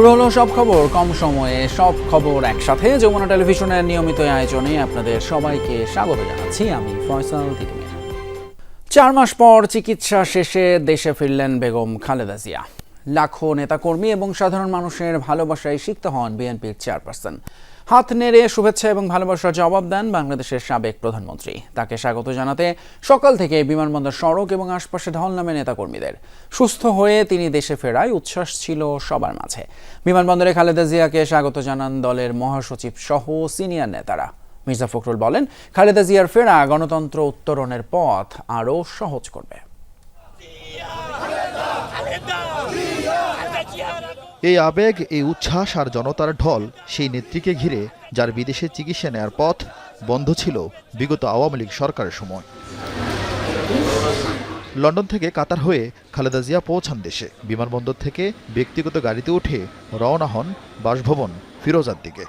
শুরু হলো সব খবর, কম সময়ে সব খবর একসাথে। যমুনা টেলিভিশনের নিয়মিত আয়োজনে আপনাদের সবাইকে স্বাগত জানাচ্ছি আমি ফয়সাল চার মাস পর চিকিৎসা শেষে দেশে ফিরলেন বেগম খালেদা জিয়া। লাখো নেতাকর্মী এবং সাধারণ মানুষের ভালোবাসায় সিক্ত হন বিএনপির চেয়ারপারসন। হাত নেড়ে শুভেচ্ছা এবং ভালোবাসার জবাব দেন বাংলাদেশের সাবেক প্রধানমন্ত্রী। তাকে স্বাগত জানাতে সকাল থেকে বিমানবন্দর সড়ক এবং আশপাশে ঢল নামে নেতাকর্মীদের। সুস্থ হয়ে তিনি দেশে ফেরায় উচ্ছ্বাস ছিল সবার মাঝে। বিমানবন্দরে খালেদা জিয়াকে স্বাগত জানান দলের মহাসচিব সহ সিনিয়র নেতারা। মির্জা ফখরুল বলেন, খালেদা জিয়ার ফেরা গণতন্ত্র উত্তরণের পথ আরও সহজ করবে। এই আবেগ, এই উচ্ছ্বাস আর জনতার ঢল সেই নেত্রীকে ঘিরে, যার বিদেশে চিকিৎসা নেয়ার পথ বন্ধ ছিল বিগত আওয়ামী লীগ সরকারের সময়। লন্ডন থেকে কাতার হয়ে খালেদা জিয়া পৌঁছান দেশে। বিমানবন্দর থেকে ব্যক্তিগত গাড়িতে উঠে রওনা হন বাসভবন ফিরোজার দিকে।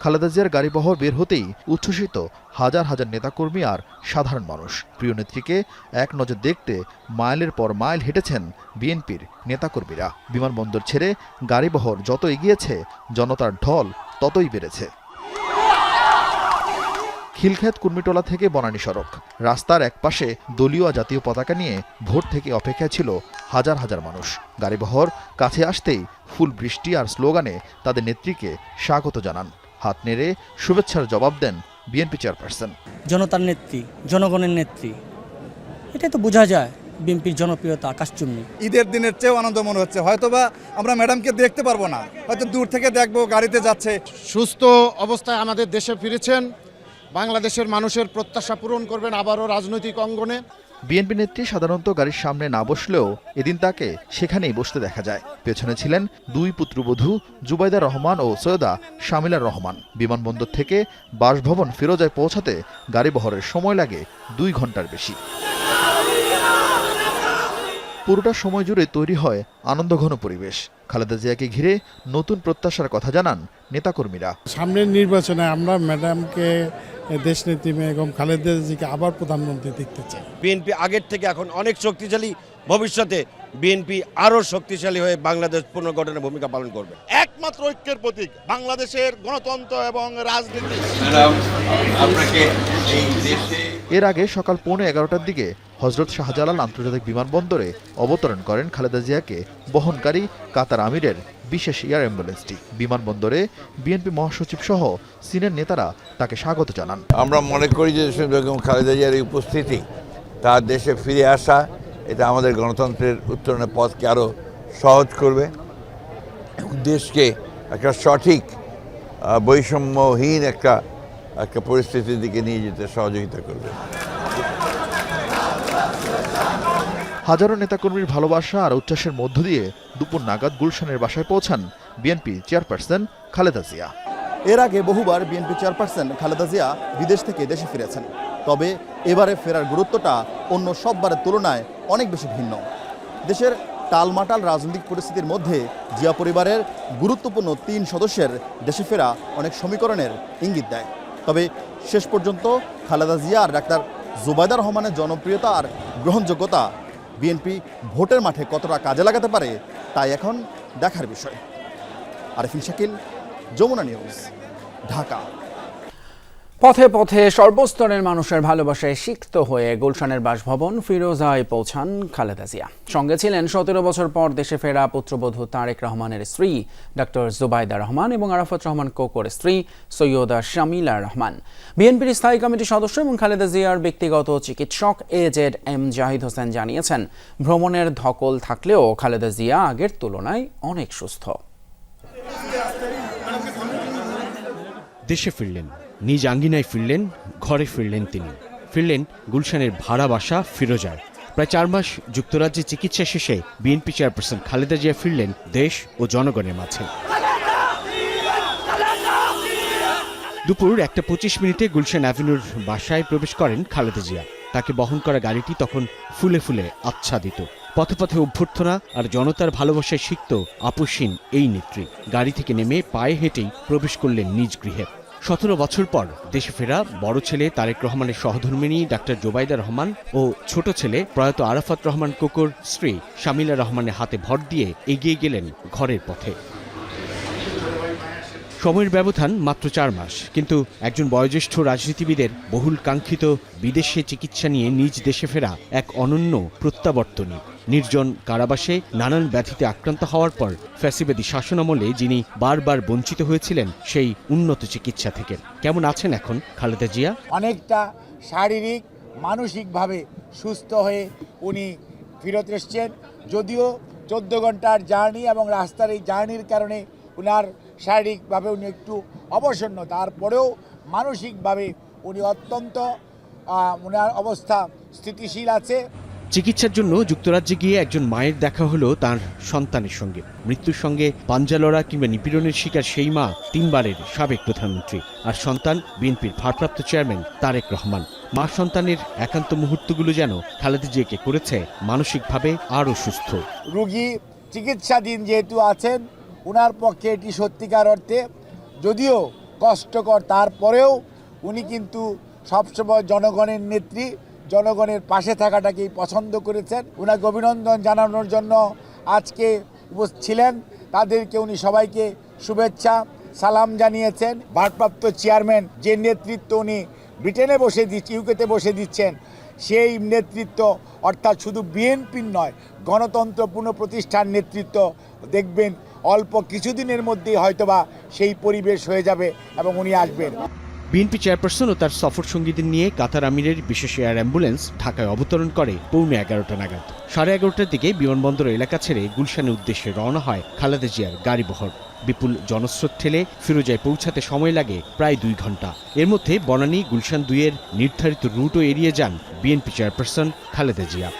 খালেদা জিয়ার গাড়িবহর বের হতেই উচ্ছ্বসিত হাজার হাজার নেতাকর্মী আর সাধারণ মানুষ। প্রিয় নেত্রীকে এক নজর দেখতে মাইলের পর মাইল হেঁটেছেন বিএনপির নেতাকর্মীরা। বিমানবন্দর ছেড়ে গাড়িবহর যত এগিয়েছে, জনতার ঢল ততই বেড়েছে। খিলক্ষেত কুর্মিটোলা থেকে বনানী সড়ক। রাস্তার একপাশে দলীয় জাতীয় পতাকা নিয়ে ভোট থেকে অপেক্ষায় ছিল হাজার হাজার মানুষ। গাড়িবহর কাছে আসতেই ফুল বৃষ্টি আর স্লোগানে তাদের নেত্রীকে স্বাগত জানান। হাত নেড়ে শুভেচ্ছার জবাব দেন বিএনপি চেয়ারপারসন। জনতার নেত্রী জনগণের নেত্রী। এটাই তো বোঝা যায় বিএনপির জনপ্রিয়তা আকাশচুম্বী। ঈদের দিনের চেয়েও আনন্দ মনে হচ্ছে। হয়তোবা আমরা ম্যাডামকে দেখতে পারব না। হয়তো দূর থেকে দেখব গাড়িতে যাচ্ছে। সুস্থ অবস্থায় আমাদের দেশে ফিরেছেন। বাংলাদেশের মানুষের প্রত্যাশা পূরণ করবেন আবারও রাজনৈতিক অঙ্গনে। বিএনপি নেত্রী সাধারণত গাড়ির সামনে না বসলেও এদিন তাকে সেখানেই বসতে দেখা যায়। পেছনে ছিলেন দুই পুত্রবধূ জুবাইদা রহমান ও সৈয়দা শামিলা রহমান। বিমানবন্দর থেকে বাসভবন ফিরোজায় পৌঁছাতে গাড়ি বহরের সময় লাগে দুই ঘণ্টার বেশি। পুরোটা সময় জুড়ে তৈরি হয় আনন্দঘন পরিবেশ। খালেদা জিয়াকে ঘিরে নতুন প্রত্যাশার কথা জানান নেতাকর্মীরা। সামনের নির্বাচনে আমরা ম্যাডামকে দেশনেত্রী বেগম খালেদা জিকে আবার প্রধানমন্ত্রী দেখতে চাই। বিএনপি আগের থেকে এখন অনেক শক্তিশালী ভবিষ্যতে বিএনপি আরও শক্তিশালী হয়ে বাংলাদেশ পুনর্গঠনের ভূমিকা পালন করবে। একমাত্র ঐক্যের প্রতীক বাংলাদেশের গণতন্ত্র এবং রাজনীতি। এর আগে সকাল পৌনে এগারোটার দিকে হজরত শাহজালাল আন্তর্জাতিক বিমানবন্দরে অবতরণ করেন খালেদা জিয়াকে বহনকারী কাতার আমিরের বিশেষ এয়ার অ্যাম্বুলেন্সটি। বিমানবন্দরে বিএনপি মহাসচিব সহ সিনিয়র নেতারা তাকে স্বাগত জানান। আমরা মনে করি যে বেগম খালেদা জিয়ার উপস্থিতি, তার দেশে ফিরে আসা, এটা আমাদের গণতন্ত্রের উত্তরণের পথকে আরও সহজ করবে। দেশকে একটা সঠিক বৈষম্যহীন একটা একটা পরিস্থিতির দিকে নিয়ে যেতে সহযোগিতা করবে। হাজারো নেতাকর্মীর ভালোবাসা আর উচ্ছ্বাসের মধ্য দিয়ে দুপুর নাগাদ গুলশানের বাসায় পৌঁছান বিএনপি চেয়ারপারসন খালেদা জিয়া। এর আগে বহুবার বিএনপি চেয়ারপারসন খালেদা জিয়া বিদেশ থেকে দেশে ফিরেছেন। তবে এবারে ফেরার গুরুত্বটা অন্য সববারের তুলনায় অনেক বেশি ভিন্ন। দেশের টালমাটাল রাজনৈতিক পরিস্থিতির মধ্যে জিয়া পরিবারের গুরুত্বপূর্ণ তিন সদস্যের দেশে ফেরা অনেক সমীকরণের ইঙ্গিত দেয়। তবে শেষ পর্যন্ত খালেদা জিয়া আর ডাক্তার জুবাইদা রহমানের জনপ্রিয়তা আর গ্রহণযোগ্যতা বিএনপি ভোটের মাঠে কতটা কাজে লাগাতে পারে, তাই এখন দেখার বিষয়। আরিফিন শাকিল, যমুনা নিউজ, ঢাকা। পথে পথে সর্বস্তরের মানুষের ভালোবাসায় সিক্ত হয়ে গুলশানের বাসভবন ফিরোজায় পৌঁছান খালেদা জিয়া। সঙ্গে ছিলেন সতেরো বছর পর দেশে ফেরা পুত্রবধূ তারেক রহমানের স্ত্রী ডক্টর জুবাইদা রহমান এবং আরাফাত রহমান কোকোর স্ত্রী, সৈয়দা শামিলা রহমান। বিএনপির স্থায়ী কমিটির সদস্য এবং খালেদা জিয়ার ব্যক্তিগত চিকিৎসক A Z M Zahid Hossain জানিয়েছেন, ভ্রমণের ধকল থাকলেও খালেদা জিয়া আগের তুলনায় অনেক সুস্থ। দেশে ফিরলেন। নিজ আঙ্গিনায় ফিরলেন, ঘরে ফিরলেন তিনি। ফিরলেন গুলশানের ভাড়া বাসা ফিরোজার। প্রায় চার মাস যুক্তরাজ্যে চিকিৎসা শেষে বিএনপি চেয়ারপারসন খালেদা জিয়া ফিরলেন দেশ ও জনগণের মাঝে। দুপুর একটা পঁচিশ মিনিটে গুলশান অ্যাভিনিউর বাসায় প্রবেশ করেন খালেদা জিয়া। তাকে বহন করা গাড়িটি তখন ফুলে ফুলে আচ্ছাদিত। পথে পথে অভ্যর্থনা আর জনতার ভালোবাসায় সিক্ত আপসীন এই নেত্রী। গাড়ি থেকে নেমে পায়ে হেঁটেই প্রবেশ করলেন নিজ গৃহে। সতেরো বছর পর দেশে ফেরা বড় ছেলে তারেক রহমানের সহধর্মিণী ডাক্তার জোবাইদা রহমান ও ছোট ছেলে প্রয়াত আরাফাত রহমান কোকর স্ত্রী শামিলা রহমানের হাতে ভর দিয়ে এগিয়ে গেলেন ঘরের পথে। সময়ের ব্যবধান মাত্র চার মাস, কিন্তু একজন বয়োজ্যেষ্ঠ রাজনীতিবিদের বহুল কাঙ্ক্ষিত বিদেশে চিকিৎসা নিয়ে নিজ দেশে ফেরা এক অনন্য প্রত্যাবর্তনী নির্জন কারাবাসে নানান ব্যাধিতে আক্রান্ত হওয়ার পর ফ্যাসিবাদী শাসনামলে যিনি বারবার বঞ্চিত হয়েছিলেন সেই উন্নত চিকিৎসা থেকে। কেমন আছেন এখন খালেদা জিয়া? অনেকটা শারীরিক, মানসিকভাবে সুস্থ হয়ে উনি ফেরত এসছেন। যদিও চোদ্দ ঘণ্টার জার্নি এবং রাস্তার এই জার্নির কারণে উনার শারীরিকভাবে উনি একটু অবসন্ন। তারপরেও মানসিকভাবে উনি অত্যন্ত উনার অবস্থা স্থিতিশীল আছে। চিকিৎসার জন্য যুক্তরাজ্যে গিয়ে একজন মায়ের দেখা হলো তার সন্তানের সঙ্গে। মৃত্যুর সঙ্গে পাঞ্জালরা কিংবা নিপীড়নের শিকার সেই মা তিনবারের সাবেক প্রধানমন্ত্রী। আর সন্তান বিএনপির ভারপ্রাপ্ত চেয়ারম্যান তারেক রহমান। মা সন্তানের একান্ত মুহূর্তগুলো যেন খালেদা জিয়াকে করেছে মানসিকভাবে আরও সুস্থ। রুগী চিকিৎসাধীন যেহেতু আছেন ওনার পক্ষে এটি সত্যিকার অর্থে যদিও কষ্টকর। তারপরেও উনি কিন্তু সবসময় জনগণের নেত্রী জনগণের পাশে থাকাটাকেই পছন্দ করেছেন। ওনাকে অভিনন্দন জানানোর জন্য আজকে ছিলেন। তাদেরকে উনি সবাইকে শুভেচ্ছা, সালাম জানিয়েছেন। ভারপ্রাপ্ত চেয়ারম্যান যে নেতৃত্ব উনি ব্রিটেনে বসে দিচ্ছে ইউকেতে বসে দিচ্ছেন, সেই নেতৃত্ব অর্থাৎ শুধু বিএনপির নয় গণতন্ত্র পুনঃপ্রতিষ্ঠার নেতৃত্ব দেখবেন অল্প কিছুদিনের মধ্যেই হয়তোবা সেই পরিবেশ হয়ে যাবে এবং উনি আসবেন। বিএনপি চেয়ারপারসন ও তার সফর সঙ্গীদের নিয়ে কাতার আমিরের বিশেষ এয়ার অ্যাম্বুলেন্স ঢাকায় অবতরণ করে পৌনে এগারোটা নাগাদ। সাড়ে এগারোটার দিকে বিমানবন্দর এলাকা ছেড়ে গুলশানের উদ্দেশ্যে রওনা হয় খালেদা জিয়ার গাড়িবহর বিপুল জনস্রোত ঠেলে ফিরোজায় পৌঁছাতে সময় লাগে প্রায় দুই ঘণ্টা। এর মধ্যে বনানী, গুলশান দুইয়ের নির্ধারিত রুটও এড়িয়ে যান বিএনপি চেয়ারপারসন খালেদা জিয়া।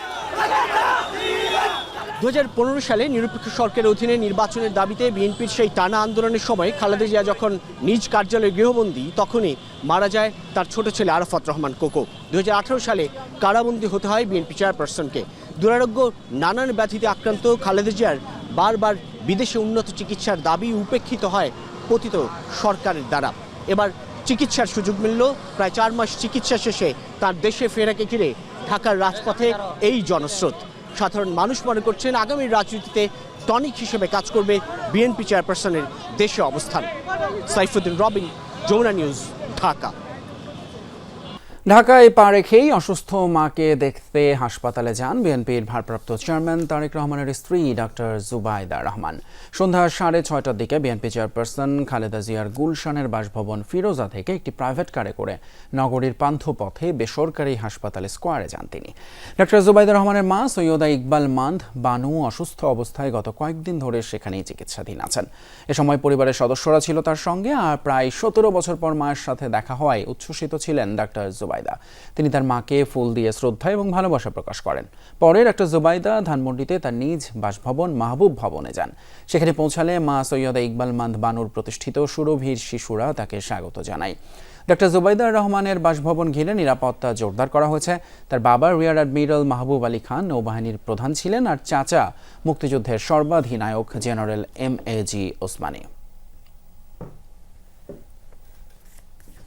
দু হাজার পনেরো সালে নিরপেক্ষ সরকারের অধীনে নির্বাচনের দাবিতে বিএনপির সেই টানা আন্দোলনের সময় খালেদা জিয়া যখন নিজ কার্যালয়ে গৃহবন্দী, তখনই মারা যায় তার ছোট ছেলে আরাফাত রহমান কোকো। দু হাজার আঠেরো সালে কারাবন্দী হতে হয় বিএনপি চেয়ারপারসনকে। দুরারোগ্য নানান ব্যাধিতে আক্রান্ত খালেদা জিয়ার বারবার বিদেশে উন্নত চিকিৎসার দাবি উপেক্ষিত হয় পতিত সরকারের দ্বারা। এবার চিকিৎসার সুযোগ মিলল, প্রায় চার মাস চিকিৎসা শেষে তার দেশে ফেরাকে ঘিরে ঢাকার রাজপথে এই জনস্রোত। সাধারণ মানুষ মনে করছেন আগামী রাজনীতিতে টনিক হিসেবে কাজ করবে বিএনপি চেয়ারপারসনের দেশে অবস্থান। সাইফুদ্দিন রবিন, যমুনা নিউজ, ঢাকা। ঢাকায় পা রেখেই অসুস্থ মাকে দেখতে হাসপাতালে যান বিএনপির ভারপ্রাপ্ত চেয়ারম্যান তারেক রহমানের স্ত্রী ডক্টর জুবাইদা রহমান। সন্ধ্যা সাড়ে ছয়টার দিকে বিএনপি চেয়ারপারসন খালেদা জিয়ার গুলশানের বাসভবন ফিরোজা থেকে একটি প্রাইভেট কারে করে নগরীর পান্থপথে বেসরকারি হাসপাতালে স্কোয়ারে যান তিনি। ডক্টর জুবাইদা রহমানের মা সৈয়দা ইকবাল মান্দ বানু অসুস্থ অবস্থায় গত কয়েকদিন ধরে সেখানেই চিকিৎসাধীন আছেন। এ সময় পরিবারের সদস্যরা ছিল তার সঙ্গে আর প্রায় সতেরো বছর পর মায়ের সাথে দেখা হওয়ায় উচ্ছ্বসিত ছিলেন ডাক্তার জুবাইদা। তিনি তার মাকে ফুল দিয়ে শ্রদ্ধা এবং ভালোবাসা প্রকাশ করেন। পরে ডাক্তার জুবাইদা ধানমন্ডিতে তার নিজ বাসভবন মাহবুব ভবনে যান। সেখানে পৌঁছালে মা সৈয়দা ইকবাল মান্দ বানুর প্রতিষ্ঠিত সুরভীর শিশুরা তাকে স্বাগত জানায়। ডক্টর জুবাইদার রহমানের বাসভবন ঘিরে নিরাপত্তা জোরদার করা হয়েছে। তার বাবা রিয়ার অ্যাডমিরাল মাহবুব আলী খান নৌবাহিনীর প্রধান ছিলেন আর চাচা মুক্তিযুদ্ধের সর্বাধিনায়ক general M A G Osmani.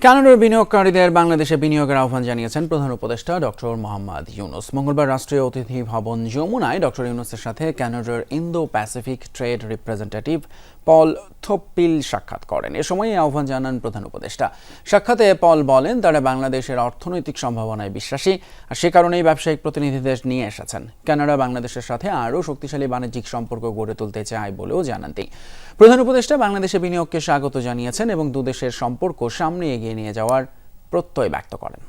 কানাডার বিনিয়োগকারীদের বাংলাদেশে বিনিয়োগের আহ্বান জানিয়েছেন প্রধান উপদেষ্টা ডক্টর মোহাম্মদ ইউনুস। মঙ্গলবার রাষ্ট্রীয় অতিথি ভবন যমুনায় ডক্টর ইউনুসের সাথে কানাডার Indo Pacific trade representative Paul Thoppil সাক্ষাৎ করেন। এ সময় আহ্বান জানান প্রধান উপদেষ্টা। সাক্ষাতে পল বলেন তারা বাংলাদেশের অর্থনৈতিক সম্ভাবনায় বিশ্বাসী আর সে কারণেই ব্যবসায়িক প্রতিনিধিদের নিয়ে এসেছেন। কানাডা বাংলাদেশের সাথে আরও শক্তিশালী বাণিজ্যিক সম্পর্ক গড়ে তুলতে চায় বলেও জানান তিনি। প্রধান উপদেষ্টা বাংলাদেশে বিনিয়োগকে স্বাগত জানিয়েছেন এবং দুদেশের সম্পর্ক সামনে এগিয়ে নিয়ে যাওয়ার প্রত্যয় ব্যক্ত করেন।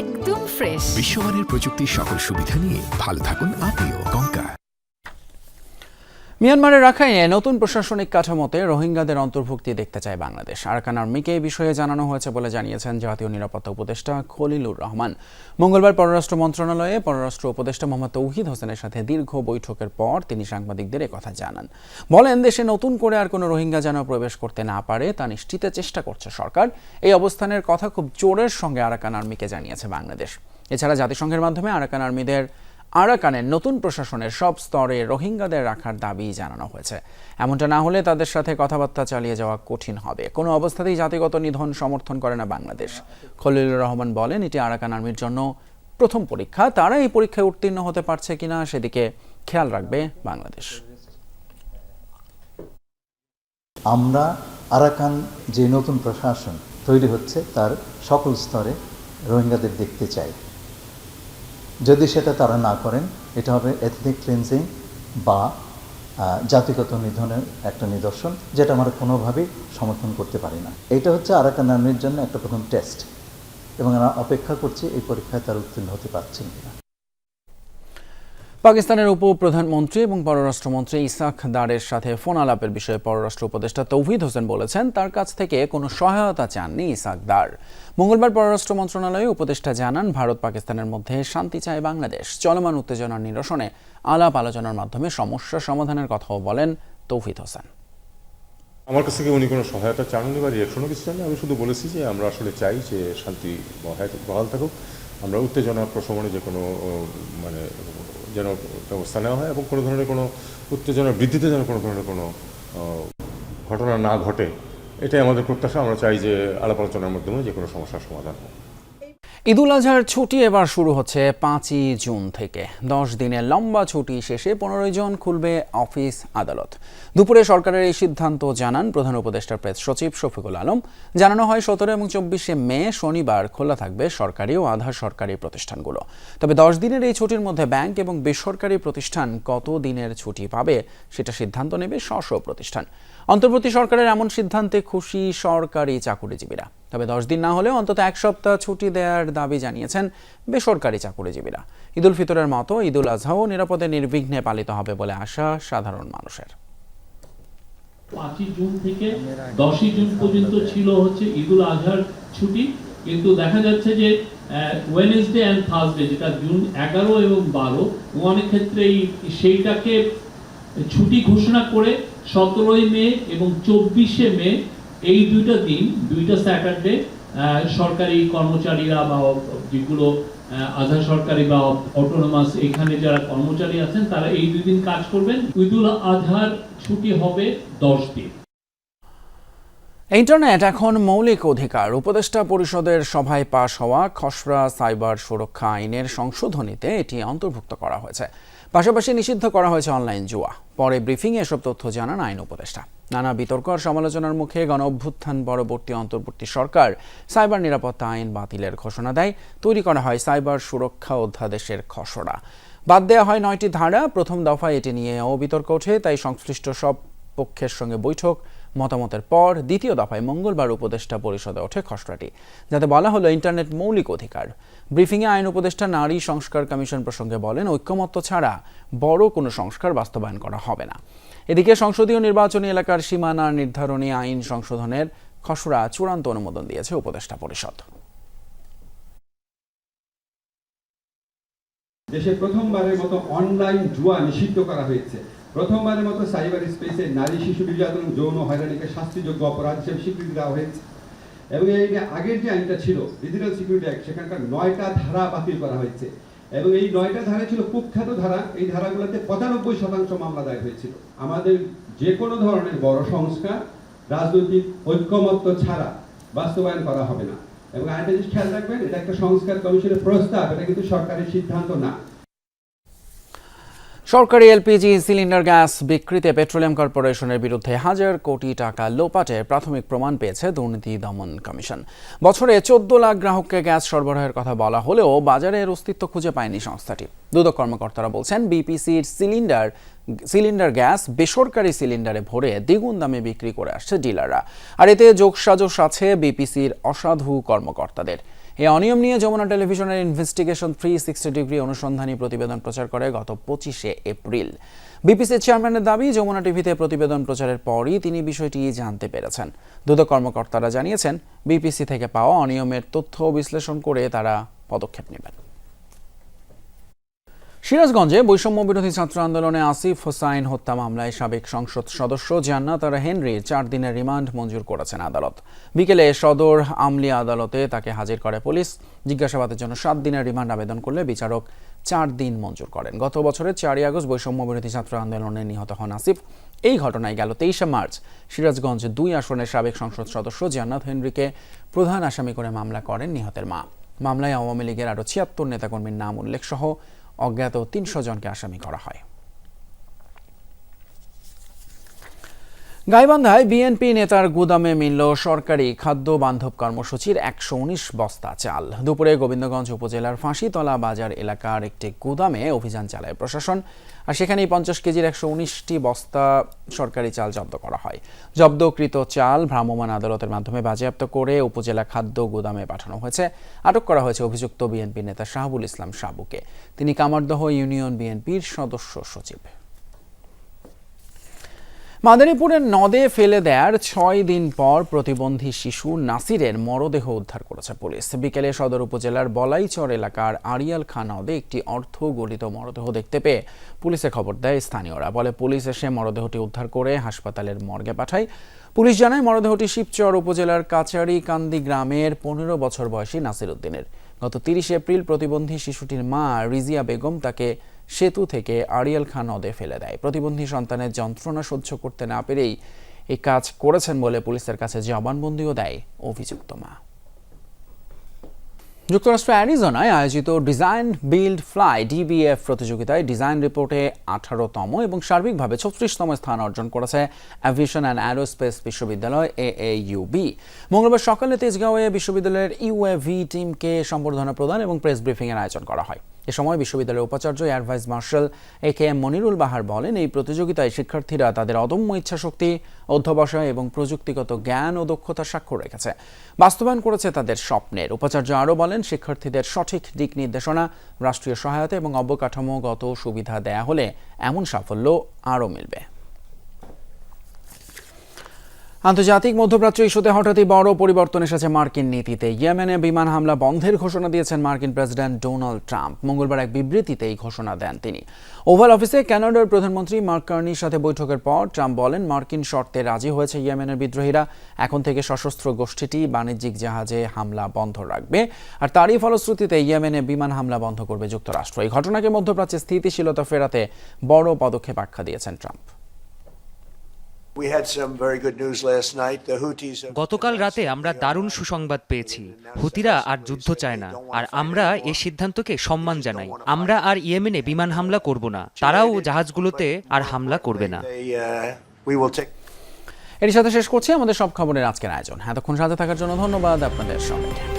একদম ফ্রেশ বিশ্বমানের প্রযুক্তির সকল সুবিধা নিয়ে ভালো থাকুন আপনিও কঙ্কা মিয়ানমারের রাখাইনে নতুন প্রশাসনিক কাঠামোতে রোহিঙ্গাদের অন্তর্ভুক্তি দেখতে চায় বাংলাদেশ। আরাকান আর্মিকে এই বিষয়ে জানানো হয়েছে বলে জানিয়েছেন জাতীয় নিরাপত্তা উপদেষ্টা খলিলুর রহমান। মঙ্গলবার পররাষ্ট্র মন্ত্রণালয়ে পররাষ্ট্র উপদেষ্টা মোহাম্মদ তৌহিদ হোসেনের সাথে দীর্ঘ বৈঠকের পর তিনি সাংবাদিকদের কথা জানান। বলেন, দেশে নতুন করে আর কোনো রোহিঙ্গা যেন প্রবেশ করতে না পারে, তা নিশ্চিতের চেষ্টা করছে সরকার। এই অবস্থানের কথা খুব জোরের সঙ্গে আরাকান আর্মিকে জানিয়েছে বাংলাদেশ। এছাড়া জাতিসংঘের মাধ্যমে আরাকান আর্মিদের আরাকানের নতুন প্রশাসনের সব স্তরে রোহিঙ্গাদের রাখার দাবি জানানো হয়েছে। এমনটা না হলে তাদের সাথে কথাবার্তা চালিয়ে যাওয়া কঠিন হবে। কোনো অবস্থাতেই জাতিগত নিধন সমর্থন করে না বাংলাদেশ। খলিলুর রহমান বলেন, এটি আরাকান আর্মির জন্য প্রথম পরীক্ষা। তারা এই পরীক্ষায় উত্তীর্ণ হতে পারছে কিনা সেদিকে খেয়াল রাখবে বাংলাদেশ। আমরা আরাকান যে নতুন প্রশাসন তৈরি হচ্ছে, তার সকল স্তরে রোহিঙ্গাদের দেখতে চাই। যদি সেটা তারা না করেন, এটা হবে এথনিক ক্লিনজিং বা জাতিগত নিধনের একটা নিদর্শন, যেটা আমরা কোনোভাবেই সমর্থন করতে পারি না। এটা হচ্ছে আরাকান আর্মির জন্য একটা প্রথম টেস্ট এবং আমরা অপেক্ষা করছি এই পরীক্ষায় তার উত্তীর্ণ হতে পারছেন কিনা। পাকিস্তানের উপপ্রধানমন্ত্রী এবং পররাষ্ট্রমন্ত্রী ইসাক দারের সাথে ফোন আলাপের বিষয়ে পররাষ্ট্র উপদেষ্টা তৌহিদ হোসেন বলেছেন, তার কাছ থেকে কোনো সহায়তা চাননি ইসাক দার। মঙ্গলবার পররাষ্ট্র মন্ত্রণালয়ে উপদেষ্টা জানান, ভারত পাকিস্তানের মধ্যে শান্তি চায় বাংলাদেশ। চলমান উত্তেজনার নিরসনে আলাপ আলোচনার মাধ্যমে সমস্যা সমাধানের কথাও বলেন তৌহিদ হোসেন। আমার কাছ থেকে উনি কোনো সহায়তা চাননি বা রিয়াকশনও কিছু চাননি। আমি শুধু বলেছি যে আমরা আসলে চাই যে শান্তি বহাল থাকুক। আমরা উত্তেজনা প্রশমনে যে কোনো মানে যেন ব্যবস্থা নেওয়া হয় এবং কোনো ধরনের কোনো উত্তেজনা বৃদ্ধিতে যেন কোনো ধরনের কোনো ঘটনা না ঘটে, এটাই আমাদের প্রত্যাশা। আমরা চাই যে আলাপ আলোচনার মাধ্যমে যে কোনো সমস্যার সমাধান হোক। ঈদুল আজহার ছুটি এবার শুরু হচ্ছে পাঁচই জুন থেকে। দশ দিনের লম্বা ছুটি শেষে পনেরোই জন খুলবে অফিস আদালত। দুপুরে সরকারের এই সিদ্ধান্ত জানান প্রধান উপদেষ্টা প্রেস সচিব শফিকুল আলম। জানানো হয় সতেরো এবং চব্বিশে মে শনিবার খোলা থাকবে সরকারি ও আধা সরকারি প্রতিষ্ঠানগুলো। তবে দশ দিনের এই ছুটির মধ্যে ব্যাংক এবং বেসরকারি প্রতিষ্ঠান কত দিনের ছুটি পাবে সেটা সিদ্ধান্ত নেবে স্ব প্রতিষ্ঠান। অন্তর্বর্তী সরকারের এমন সিদ্ধান্তে খুশি সরকারি চাকুরিজীবীরা। তবে দশ দিন না হলেও অন্তত এক সপ্তাহ ছুটি দেওয়ার দাবি জানিয়েছেন বেসরকারি চাকুরিজীবীরা। ঈদুল ফিতরের মতো ঈদুল আজহাও নিরাপদে নির্বিঘ্নে পালিত হবে বলে আশা সাধারণ মানুষের। পাঁচই জুন থেকে দশই জুন পর্যন্ত ছিল হচ্ছে আজহার ছুটি। কিন্তু দেখা যাচ্ছে যে ওয়েনেসডে অ্যান্ড থার্সডে যেটা জুন এগারো এবং বারো অনেক সেইটাকে ছুটি ঘোষণা করে সতেরোই মে এবং চব্বিশে মে এই দুইটা দিন, দুইটা স্যাটারডে সরকারি কর্মচারীরা বা যেগুলো আধা সরকারি বা অটোনোমাস এখানে যারা কর্মচারী আছেন, তারা এই দুই দিন কাজ করবেন। ঈদুল আজহার ছুটি হবে দশ দিন। ইন্টারনেট এখন মৌলিক অধিকার। উপদেষ্টা পরিষদের সভায় পাশ হওয়া খসড়া সাইবার সুরক্ষা আইনের সংশোধনীতে এটি অন্তর্ভুক্ত করা হয়েছে। পাশাপাশি নিষিদ্ধ করা হয়েছে অনলাইন জুয়া। পরে ব্রিফিংয়ে এসব তথ্য জানান আইন উপদেষ্টা। নানা বিতর্ক আর সমালোচনার মুখে গণ অভ্যুত্থান পরবর্তী অন্তর্বর্তী সরকার সাইবার নিরাপত্তা আইন বাতিলের ঘোষণা দেয়। তৈরি করা হয় সাইবার সুরক্ষা অধ্যাদেশের খসড়া। বাদ দেওয়া হয় নয়টি ধারা। প্রথম দফায় এটি নিয়েও বিতর্ক ওঠে, তাই সংশ্লিষ্ট সব পক্ষের সঙ্গে বৈঠক মতামতের পর দ্বিতীয় দফায় মঙ্গলবার উপদেষ্টা পরিষদে ওঠে খসড়াটি, যাতে বলা হলো ইন্টারনেট মৌলিক অধিকার। ব্রিফিংয়ে আইন উপদেষ্টা নারী সংস্কার কমিশন প্রসঙ্গে বলেন, ঐক্যমত্য ছাড়া বড় কোনো সংস্কার বাস্তবায়ন করা হবে না। এদিকে সংসদীয় নির্বাচনী এলাকার সীমানা নির্ধারণী আইন সংশোধনের খসড়া চূড়ান্ত অনুমোদন দিয়েছে উপদেষ্টা পরিষদ। দেশে প্রথমবারের মতো অনলাইন জুয়া নিষিদ্ধ করা হয়েছে। প্রথমবারের মতো সাইবার স্পেসে নারী শিশু নির্যাতন, যৌন হয়রানিকে শাস্তিযোগ্য অপরাধ হিসেবে স্বীকৃতি দেওয়া হয়েছে। এবং এই আগের যে আইনটা ছিল ডিজিটাল সিকিউরিটি অ্যাক্ট সেখানকার নয়টা ধারা বাতিল করা হয়েছে। এবং এই নয়টা ধারা ছিল কুখ্যাত ধারা। এই ধারাগুলোতে পঁচানব্বই শতাংশ মামলা দায়ের হয়েছিল। আমাদের যে কোনো ধরনের বড় সংস্কার, রাজনৈতিক ঐক্যমত্য ছাড়া বাস্তবায়ন করা হবে না। এবং আরেকটা জিনিস খেয়াল রাখবেন, এটা একটা সংস্কার কমিশনের প্রস্তাব, এটা কিন্তু সরকারের সিদ্ধান্ত না। সরকারি এলপিজি সিলিন্ডার গ্যাস বিক্রিতে পেট্রোলিয়াম কর্পোরেশনের বিরুদ্ধে হাজার কোটি টাকা লোপাটের প্রাথমিক প্রমাণ পেয়েছে দুর্নীতি দমন কমিশন। বছরে চোদ্দ লাখ গ্রাহককে গ্যাস সরবরাহের কথা বলা হলেও বাজারে এর অস্তিত্ব খুঁজে পায়নি সংস্থাটি। দুদক কর্মকর্তারা বলছেন, বিপিসির সিলিন্ডার সিলিন্ডার গ্যাস বেসরকারি সিলিন্ডারে ভরে দ্বিগুণ দামে বিক্রি করে আসছে ডিলাররা। আর এতে যোগসাজশ আছে বিপিসির অসাধু কর্মকর্তাদের। এই অনিয়ম নিয়ে যমুনা টেলিভিশনের ইনভেস্টিগেশন থ্রি সিক্সটি ডিগ্রি অনুসন্ধানী প্রতিবেদন প্রচার করে গত পঁচিশে এপ্রিল। বিপিসির চেয়ারম্যানের দাবি, যমুনা টিভিতে প্রতিবেদন প্রচারের পরই তিনি বিষয়টি জানতে পেরেছেন। দুদক কর্মকর্তারা জানিয়েছেন, বিপিসি থেকে পাওয়া অনিয়মের তথ্য বিশ্লেষণ করে তারা পদক্ষেপ নেবেন। সিরাজগঞ্জে বৈষম্য বিরোধী ছাত্র আন্দোলনে আসিফ হোসাইন হত্যা মামলায় সাবেক সংসদ সদস্য জান্নাত আর হেনরির চার দিনের রিমান্ড মঞ্জুর করেছেন আদালত। বিকেলে সদর আমলি আদালতে তাকে হাজির করে পুলিশ। জিজ্ঞাসাবাদের জন্য সাত দিনের রিমান্ড আবেদন করলে বিচারক চার দিন মঞ্জুর করেন। গত বছরের চারই আগস্ট বৈষম্য বিরোধী ছাত্র আন্দোলনে নিহত হন আসিফ। এই ঘটনায় গেল তেইশে মার্চ। সিরাজগঞ্জ দুই আসনের সাবেক সংসদ সদস্য জান্নাত হেনরিকে প্রধান আসামি করে মামলা করেন নিহতের মা। মামলায় আওয়ামী লীগের আরও ছিয়াত্তর নেতাকর্মীর নাম উল্লেখ সহ অজ্ঞাত তিনশো জনকে আসামি করা হয়। গাইবান্ধায় বিএনপি নেতার গুদামে মিলল সরকারি খাদ্য বান্ধব কর্মসূচির একশো উনিশ বস্তা চাল। দুপুরে গোবিন্দগঞ্জ উপজেলার ফাঁসিতলা বাজার এলাকার একটি গুদামে অভিযান চালায় প্রশাসন, আর সেখানেই পঞ্চাশ কেজির একশো উনিশটি বস্তা সরকারি চাল জব্দ করা হয়। জব্দকৃত চাল ভ্রাম্যমাণ আদালতের মাধ্যমে বাজেয়াপ্ত করে উপজেলা খাদ্য গুদামে পাঠানো হয়েছে। আটক করা হয়েছে অভিযুক্ত বিএনপি নেতা শাহাবুল ইসলাম সাবুকে। তিনি কামারদহ ইউনিয়ন বিএনপির সদস্য সচিব। মাদারীপুরের নদে ফেলে দেয়ার ছয় দিন পর প্রতিবন্ধী শিশু নাসিরের মরদেহ উদ্ধার করেছে পুলিশ। বিকেলে সদর উপজেলার বলাইচর এলাকার আরিয়াল খা নদে একটি অর্ধ গলিত মরদেহ দেখতে পেয়ে পুলিশে খবর দেয় স্থানীয়রা। বলে পুলিশ এসে মরদেহটি উদ্ধার করে হাসপাতালের মর্গে পাঠায়। পুলিশ জানায়, মরদেহটি শিবচর উপজেলার কাচারি কান্দি গ্রামের পনেরো বছর বয়সী নাসির উদ্দিনের। গত তিরিশে এপ্রিল প্রতিবন্ধী শিশুটির মা রিজিয়া বেগম তাকে সেতু থেকে আরিয়াল খান নদে ফেলে দেয়। প্রতিবন্ধী সন্তানের যন্ত্রণা সহ্য করতে না পেরেই এই কাজ করেছেন বলে পুলিশের কাছে জবানবন্দিও দেয় অভিযুক্ত মা। যুক্তরাষ্ট্র অ্যারিজোনায় আয়োজিত ডিজাইন বিল্ড ফ্লাই ডিবিএফ প্রতিযোগিতায় ডিজাইন রিপোর্টে আঠারোতম এবং সার্বিকভাবে ছত্রিশতম স্থান অর্জন করেছে অ্যাভিয়েশন অ্যান্ড অ্যারোস্পেস বিশ্ববিদ্যালয় এ ইউবি মঙ্গলবার সকালে তেজগাঁওয়ে বিশ্ববিদ্যালয়ের ইউএভি টিমকে সম্বর্ধনা প্রদান এবং প্রেস ব্রিফিংয়ের আয়োজন করা হয়। এ সময় বিশ্ববিদ্যালয়ের উপাচার্য air vice marshal A K M Monirul Bahar বলেন, এই প্রতিযোগিতায় শিক্ষার্থীরা তাদের অদম্য ইচ্ছাশক্তি, অধ্যবসায় এবং প্রযুক্তিগত জ্ঞান ও দক্ষতার স্বাক্ষর রেখেছে। বাস্তবায়ন করেছে তাদের স্বপ্নের। উপাচার্য আরও বলেন, শিক্ষার্থীদের সঠিক দিক নির্দেশনা, রাষ্ট্রীয় সহায়তা এবং অবকাঠামোগত সুবিধা দেয়া হলে এমন সাফল্য আরও মিলবে। আন্তর্জাতিক মধ্যপ্রাচ্য ইস্যুতে হঠাৎই বড় পরিবর্তন এসেছে মার্কিন নীতিতে। ইয়েমেনে বিমান হামলা বন্ধের ঘোষণা দিয়েছেন মার্কিন প্রেসিডেন্ট ডোনাল্ড ট্রাম্প। মঙ্গলবার এক বিবৃতিতে এই ঘোষণা দেন তিনি। ওভাল অফিসে কানাডার প্রধানমন্ত্রী মার্ক কার্নির সাথে বৈঠকের পর ট্রাম্প বলেন, মার্কিন শর্তে রাজি হয়েছে ইয়েমেনের বিদ্রোহীরা। এখন থেকে সশস্ত্র গোষ্ঠীটি বাণিজ্যিক জাহাজে হামলা বন্ধ রাখবে। আর তারই ফলশ্রুতিতে ইয়েমেনে বিমান হামলা বন্ধ করবে যুক্তরাষ্ট্র। এই ঘটনাকে মধ্যপ্রাচ্যে স্থিতিশীলতা ফেরাতে বড় পদক্ষেপ আখ্যা দিয়েছেন ট্রাম্প। গতকাল রাতে আমরা দারুণ সুসংবাদ পেয়েছি। হুতিরা আর যুদ্ধ চায় না। আর আমরা এই সিদ্ধান্তকে সম্মান জানাই। আমরা আর ইয়েমেনে বিমান হামলা করব না। তারাও জাহাজগুলোতে আর হামলা করবে না। এর সাথে শেষ করছি। আমাদের সব খবরের আজকের আয়োজন। এতক্ষণ সাথে থাকার জন্য ধন্যবাদ আপনাদের সবাইকে।